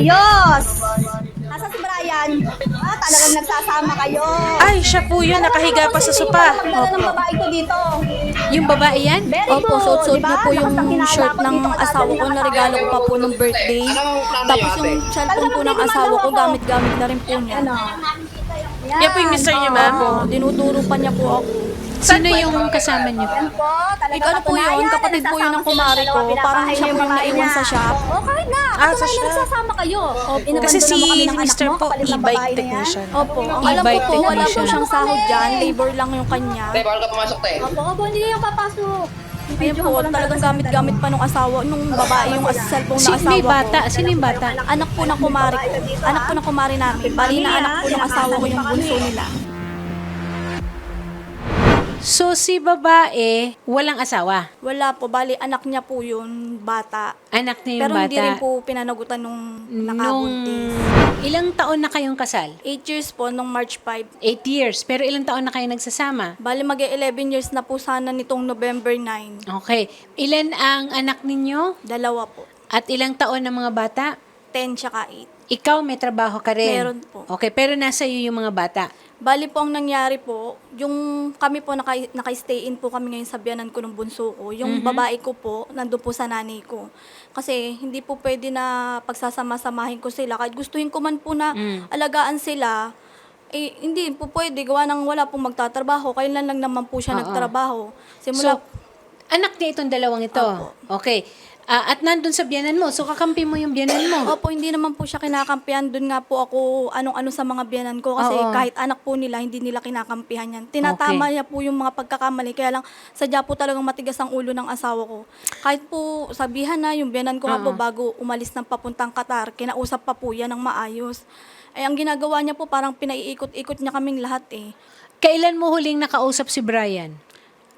Ayos! Nasa si Brian? Ah, talagang nagsasama kayo. Ay, siya po yun, nakahiga pa sa sopa. Opo. ng babae ko dito. Yung babae yan? Very Opo, good, suot-suot di ba? niya po yung shirt ko ng dito, asawa ko kadadali na na regalo ko pa po ng birthday. Tapos yung cellphone po ng asawa ko, gamit-gamit na rin po niya. Ano? Yan po yung mister niya, ma'am. Opo, dinuduro pa niya po ako. Sino yung kasama niyo? Po, talagang Ikaw na po yun, katunayan, kapatid po yun ng nagsasama kumari sila, ko. dalawa, Parang pinapahay siya po yung naiwan niya. sa shop. Oh, kahit na. Ah, Ah, sa shop. nagsasama kayo. Inabandon Kasi si mo kami ng anak mister mo, po, kapalit ng e-bike babae na yan. technician. Opo, ang alam ko E-bike po, wala po technician. siyang sahod dyan. Labor lang yung kanya. Te, bawal ka pumasok, te. Opo, opo, hindi kayo papasok. Ayun po, talagang gamit-gamit pa nung asawa, nung babae yung as- cellphone na Si, asawa may ko. bata. Sino yung bata? Anak po ng kumari ko. Anak po ng kumari namin. Bali na anak po ng asawa ko yung bunso nila. So, si babae, walang asawa. Wala po, bali anak niya po yun, bata. Anak niya yung Pero bata. hindi rin po pinanagutan nung Nung nakabuntis. ilang taon na kayong kasal? 8 years po, nung March 5. 8 years. Pero ilang taon na kayo nagsasama? Bali mag 11 years na po sana nitong November 9. Okay. Ilan ang anak ninyo? Dalawa po. At ilang taon ng mga bata? 10 tsaka 8. Ikaw may trabaho ka rin? Meron po. Okay, pero nasa iyo yung mga bata. Bali po ang nangyari po, yung kami po naka, naka-stay in po kami ngayon sa biyanan ko ng bunso ko. Yung babae ko po, nandun po sa nanay ko. Kasi hindi po pwede na pagsasama-samahin ko sila. Kahit gustuhin ko man po na Mm. alagaan sila, eh, hindi po pwede. Gawa ng wala pong magtatrabaho. Kailan lang naman po siya Oo. nagtrabaho. Simula, So, anak niya itong dalawang ito. Opo. Okay. Ah, at nandun sa biyanan mo. So, kakampi mo yung biyanan mo. Opo, hindi naman po siya kinakampihan. Doon nga po ako anong-ano sa mga biyanan ko. Kasi Oo. kahit anak po nila, hindi nila kinakampihan yan. Tinatama Okay. niya po yung mga pagkakamali. Kaya lang, sadya po talagang matigas ang ulo ng asawa ko. Kahit po sabihan na yung biyanan ko nga po bago umalis ng papuntang Qatar, kinausap pa po yan ng maayos. Eh, ang ginagawa niya po, parang pinaiikot-ikot niya kaming lahat eh. Kailan mo huling nakausap si Brian?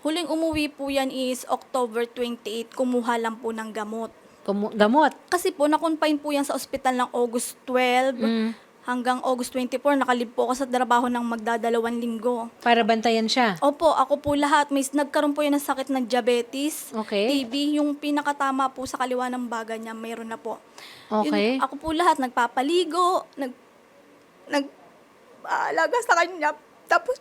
Huling umuwi po yan is October 28, kumuha lang po ng gamot. Kumu- gamot. Kasi po, nakonfine po yan sa ospital ng August 12 Mm. hanggang August 24. Nakalib po ako sa trabaho ng magdadalawang linggo. Para bantayan siya. Opo, ako po lahat. May nagkaroon po yan ng sakit ng diabetes, Okay. TB. Yung pinakatama po sa kaliwa ng baga niya, mayroon na po. Okay. Yun, ako po lahat, nagpapaligo, nag, nag, Aalaga sa kanya. Tapos,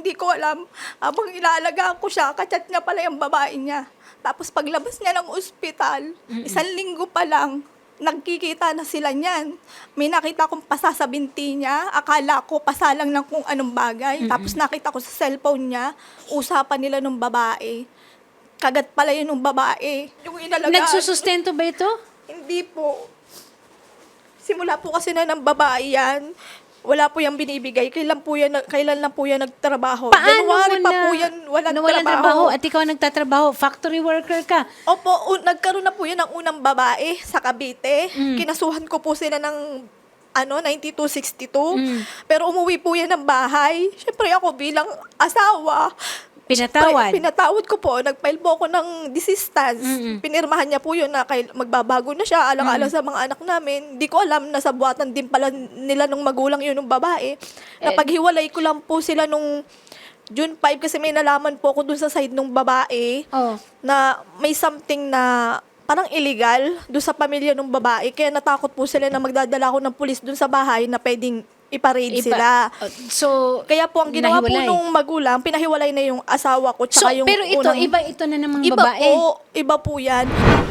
hindi ko alam. Habang ilaalagaan ko siya, kachat niya pala yung babae niya. Tapos paglabas niya ng ospital, isang linggo pa lang, nagkikita na sila niyan. May nakita kong pasa sa binti niya. Akala ko pasalang ng kung anong bagay. Tapos nakita ko sa cellphone niya, usapan nila ng babae. Kagat pala yun ng babae. Yung inalagaan. Nagsusustento ba ito? Hindi po. Simula po kasi na ng babae yan. Wala po yung binibigay. Kailan po yan, kailan lang po yan nagtrabaho. Paano January mo pa po yan walang nawalan trabaho. at ikaw nagtatrabaho? Factory worker ka. Opo, un- nagkaroon na po yan ng unang babae sa Cavite. Mm. Kinasuhan ko po sila ng ano, 9262. Mm. Pero umuwi po yan ng bahay. Siyempre ako bilang asawa, Pinatawad. Pre- pinatawad ko po. Nag-file po ako ng desistance. Mm-mm. Pinirmahan niya po yun na kay, magbabago na siya. Alang-alang sa mga anak namin. Hindi ko alam na sa buwatan din pala nila nung magulang yun ng babae. Napaghiwalay ko lang po sila nung June 5 kasi may nalaman po ako dun sa side nung babae Oh. na may something na parang illegal doon sa pamilya ng babae. Kaya natakot po sila na magdadala ako ng pulis doon sa bahay na pwedeng ipa-raid Iba- sila. Oh, So, Kaya po ang ginawa nahiwalay. po nung magulang, pinahiwalay na yung asawa ko So, tsaka yung pero ito, unang- iba ito na namang Iba babae. po, iba po yan.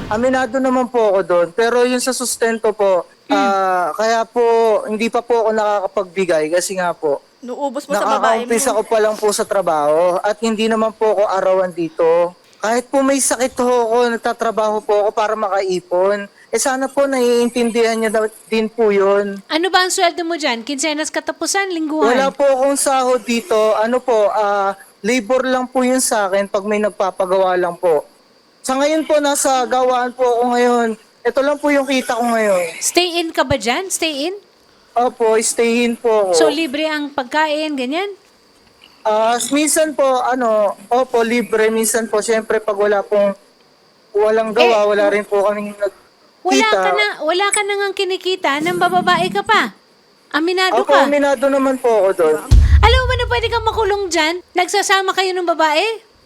Aminado naman po ako doon. Pero yung sa sustento po, ah, kaya po hindi pa po ako nakakapagbigay kasi nga po, Nuubos mo sa babae mo. nakaka-umpisa ko pa lang po sa trabaho at hindi naman po ako arawan dito. Kahit po may sakit ho ako, nagtatrabaho po ako para makaipon. Eh sana po naiintindihan niya daw- din po yun. Ano ba ang sweldo mo dyan? Kinsenas katapusan, lingguhan? Wala po akong sahod dito. Ano po, ah, labor lang po yun sa akin pag may nagpapagawa lang po. Sa ngayon po, nasa gawaan po ako ngayon. Ito lang po yung kita ko ngayon. Stay in ka ba dyan? Stay in? Opo, stay in po ako. So, libre ang pagkain, ganyan? Ah, minsan po, ano, opo, libre. Minsan po, syempre, pag wala pong walang gawa, Eh, wala rin po kaming nagkita. Wala ka na, wala ka na ngang kinikita nang bababae ka pa. Aminado Opo, ka. aminado naman po ako doon. Alam mo ba na pwede kang makulong dyan? Nagsasama kayo ng babae?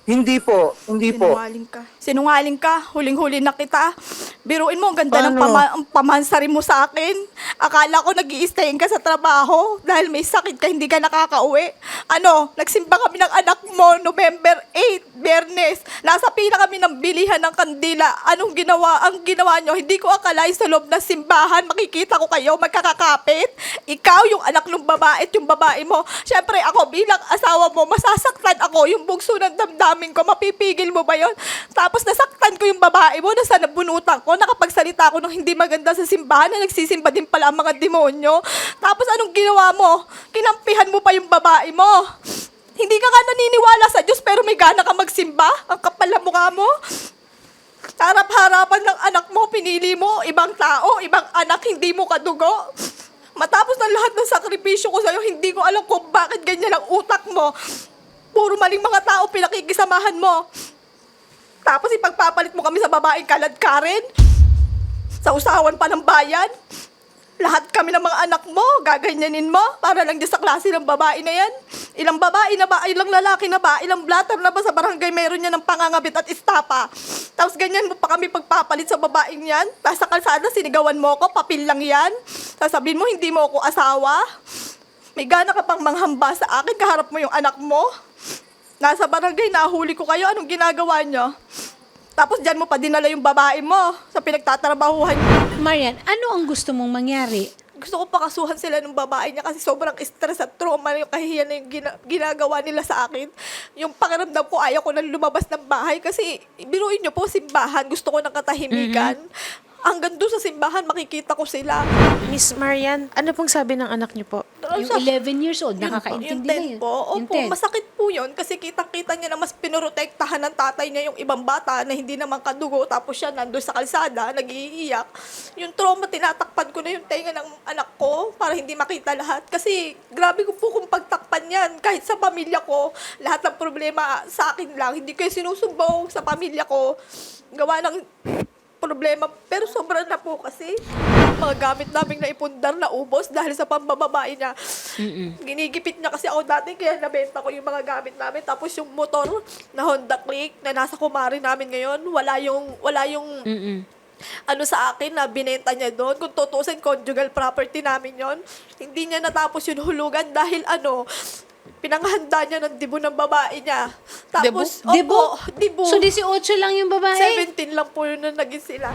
Hindi po, hindi po. Sinungaling ka. Sinungaling ka. Huling-huli na kita. Biruin mo, ang ganda ng Paano? pama- ang pamansari mo sa akin. Akala ko nag stayin ka sa trabaho dahil may sakit ka, hindi ka nakakauwi. Ano, nagsimba kami ng anak mo November 8, Bernes. Nasa pila kami ng bilihan ng kandila. Anong ginawa? Ang ginawa nyo, hindi ko akalain sa loob ng simbahan. Makikita ko kayo, magkakakapit. Ikaw, yung anak ng babae at yung babae mo. Siyempre, ako bilang asawa mo, masasaktan ako. Yung bugso ng damdamin ko, mapipigil mo ba yon? Tapos nasaktan ko yung babae mo, nasa nabunutan ko, nakapagsalita ako ng hindi maganda sa simbahan na nagsisimba din pala ang mga demonyo. Tapos anong ginawa mo? Kinampihan mo pa yung babae mo. Hindi ka nga naniniwala sa Diyos pero may gana ka magsimba? Ang kapal na mukha mo? Harap-harapan ng anak mo, pinili mo, ibang tao, ibang anak, hindi mo kadugo. Matapos ng lahat ng sakripisyo ko sa'yo, hindi ko alam kung bakit ganyan ang utak mo. Puro maling mga tao pinakikisamahan mo. Tapos ipagpapalit mo kami sa babaeng kalad Karen? Sa usawan pa ng bayan? Lahat kami ng mga anak mo, gaganyanin mo para lang dyan sa klase ng babae na yan. Ilang babae na ba, ilang lalaki na ba, ilang blatter na ba sa barangay meron yan ng pangangabit at istapa. Tapos ganyan mo pa kami pagpapalit sa babaeng yan. Tapos sa kalsada sinigawan mo ako, papil lang yan. Sasabihin mo hindi mo ako asawa. May gana ka pang manghamba sa akin, kaharap mo yung anak mo. Nasa barangay, nahuli ko kayo, anong ginagawa nyo? Tapos dyan mo pa dinala yung babae mo sa pinagtatrabahuhan niyo. Marian, ano ang gusto mong mangyari? Gusto ko pakasuhan sila ng babae niya kasi sobrang stress at trauma na yung kahihiyan na yung gina- ginagawa nila sa akin. Yung pakiramdam ko, ayaw ko nang lumabas ng bahay kasi biruin niyo po, simbahan. Gusto ko ng katahimikan. Hanggang doon sa simbahan, makikita ko sila. Miss Marian, ano pong sabi ng anak niyo po? Yung 11 years old, nakakaintindi na yung 10 yun. po. Yung Opo, 10. masakit po yun kasi kitang-kita niya na mas pinurotektahan ng tatay niya yung ibang bata na hindi naman kadugo tapos siya nandun sa kalsada, nag-iiyak. Yung trauma, tinatakpan ko na yung tenga ng anak ko para hindi makita lahat. Kasi grabe ko po kung pagtakpan yan. Kahit sa pamilya ko, lahat ng problema sa akin lang. Hindi ko yung sinusumbong sa pamilya ko. Gawa ng problema. Pero sobra na po kasi. Mga gamit naming naipundar na ubos dahil sa pambababae niya. Ginigipit niya kasi ako dati kaya nabenta ko yung mga gamit namin. Tapos yung motor na Honda Click na nasa kumari namin ngayon, wala yung, wala yung Mm-mm. ano sa akin na binenta niya doon. Kung tutusin, conjugal property namin yon Hindi niya natapos yung hulugan dahil ano, pinanghanda niya ng dibo ng babae niya. Tapos, Debo? opo, dibo. So, 18 lang yung babae? 17 lang po yun na naging sila.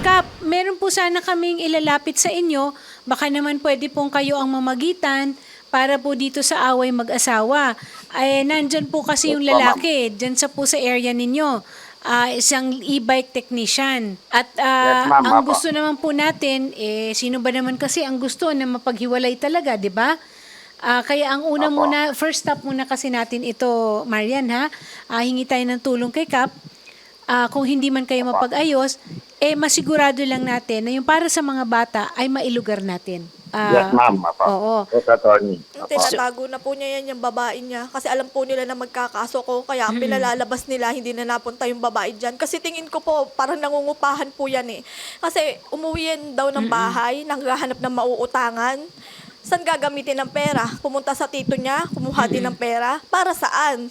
Kap, meron po sana kaming ilalapit sa inyo. Baka naman pwede pong kayo ang mamagitan para po dito sa away mag-asawa. Ay, nandyan po kasi yung lalaki, dyan sa po sa area ninyo. Ah, isang e-bike technician. At ah, Yes, ma'am. ang Apo. gusto naman po natin, eh, sino ba naman kasi ang gusto na mapaghiwalay talaga, di ba? Ah, kaya ang una Apo. muna, first stop muna kasi natin ito, Marian, ha? Ah, hingi tayo ng tulong kay Kap. Ah, kung hindi man kayo mapag-ayos, eh masigurado lang natin na yung para sa mga bata ay mailugar natin. Ah, yes, ma'am. Apo. Oo. Yes, attorney. Tinatago na po niya yan yung babae niya. Kasi alam po nila na magkakaso ko. Kaya ang pinalalabas nila, hindi na napunta yung babae dyan. Kasi tingin ko po, parang nangungupahan po yan eh. Kasi umuwi yan daw ng bahay, nanghahanap ng mauutangan. Saan gagamitin ng pera? Pumunta sa tito niya, kumuha din ng pera. Para saan?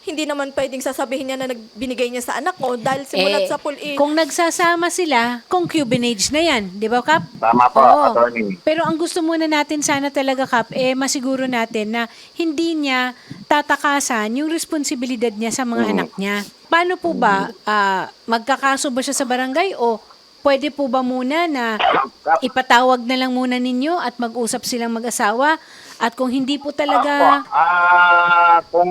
Hindi naman pwedeng sasabihin niya na nagbinigay niya sa anak ko dahil simulat Eh, sa pull-in. Kung nagsasama sila, concubinage na yan. Di ba, Kap? Tama po, Oo. attorney. Pero ang gusto muna natin sana talaga, Kap, eh masiguro natin na hindi niya tatakasan yung responsibilidad niya sa mga anak niya. Paano po ba? Ah, magkakaso ba siya sa barangay o pwede po ba muna na ipatawag na lang muna ninyo at mag-usap silang mag-asawa? At kung hindi po talaga... Apo. Ah, kung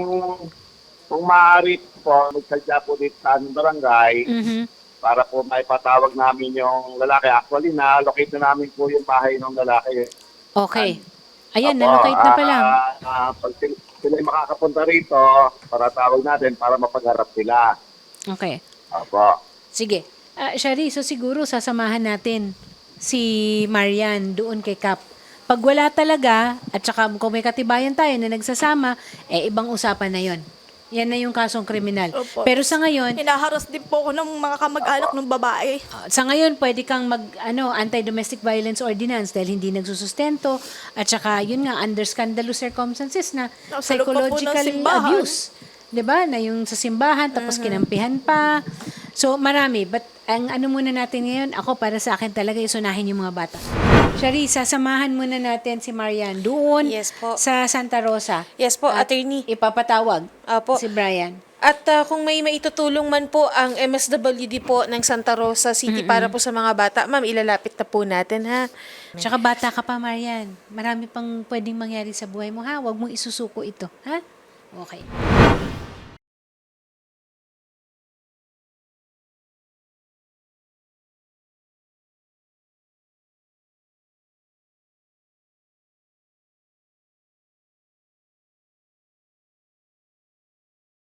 kung maaari po, magsadya po dito sa aming barangay Mhm. para po maipatawag namin yung lalaki. Actually, na-locate na namin po yung bahay ng lalaki. Okay. Ayan, Apo, nalocate na pala. ah, ah, pag sila, sila makakapunta rito, para tawag natin para mapagharap sila. Okay. Apo. Sige. Ah, Shari, so siguro sasamahan natin si Marian doon kay Kap. Pag wala talaga, at saka kung may katibayan tayo na nagsasama, eh ibang usapan na yon. Yan na yung kasong kriminal. Opo. Pero sa ngayon, Hinaharas din po ako ng mga kamag-anak ng babae. ah, sa ngayon pwede kang mag ano anti-domestic violence ordinance dahil hindi nagsusustento at saka yun nga under scandalous circumstances na ng psychological abuse. ba? Na yung sa simbahan tapos kinampihan pa. So marami, but ang ano muna natin ngayon, ako para sa akin talaga isunahin yung mga bata. Sharissa, samahan muna natin si Marian doon Yes po. sa Santa Rosa. Yes po, At attorney. Ipapatawag Opo. si Brian. At ah, kung may maitutulong man po ang MSWD po ng Santa Rosa City para po sa mga bata, ma'am, ilalapit na po natin ha. Tsaka bata ka pa, Marian. Marami pang pwedeng mangyari sa buhay mo, ha? Huwag mong isusuko ito, ha? Okay.